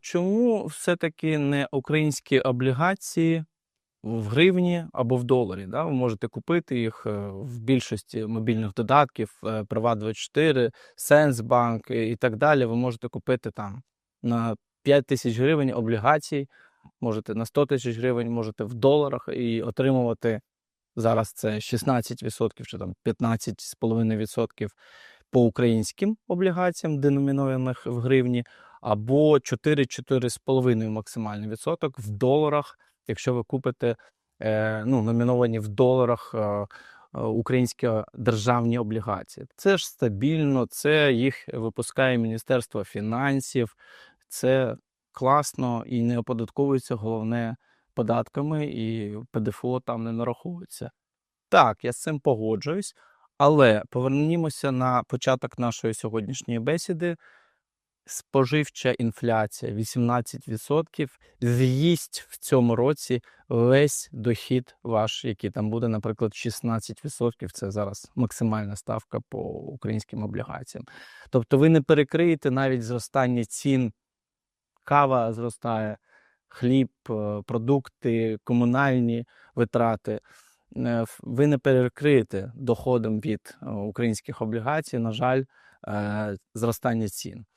Чому все-таки не українські облігації в гривні або в доларі? Да? Ви можете купити їх е, в більшості мобільних додатків, е, Приват24, Сенсбанк і так далі. Ви можете купити там на 5 тисяч гривень облігацій, можете на 100 тисяч гривень, можете в доларах і отримувати зараз це 16% чи там 15,5% по українським облігаціям, деномінованих в гривні, або 4-4,5 максимальний відсоток в доларах, якщо ви купите е, ну, номіновані в доларах е, українські державні облігації. Це ж стабільно, це їх випускає Міністерство фінансів, це класно і не оподатковується головне податками, і ПДФО там не нараховується. Так, я з цим погоджуюсь, але повернімося на початок нашої сьогоднішньої бесіди. Споживча інфляція 18% з'їсть в цьому році весь дохід ваш, який там буде, наприклад, 16%. Це зараз максимальна ставка по українським облігаціям. Тобто ви не перекриєте навіть зростання цін. Кава зростає, хліб, е, продукти, комунальні витрати. Е, Ви не перекриєте доходом від е, українських облігацій, на жаль, зростання цін.